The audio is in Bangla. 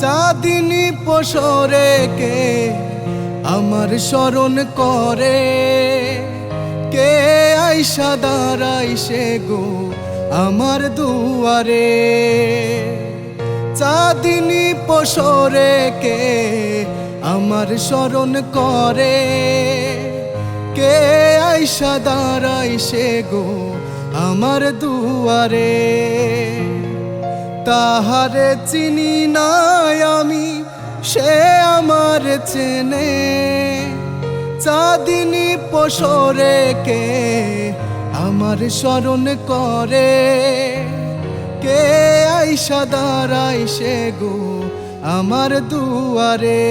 চাঁদিনী পশরে কে আমার স্মরণ করে? কে আইসা দাঁড়াই সে গো আমার দুয়ারে? চাঁদিনী পশরে কে আমার স্মরণ করে? কে আইসা দাঁড়াই সে গো আমার দুয়ারে? তাহারে চিনি আমি সে আমার চেনে, চাঁদিনী পশরে কে আমার স্মরণ করে? কে আইসা দাঁড়াই সে গো আমার দুয়ারে?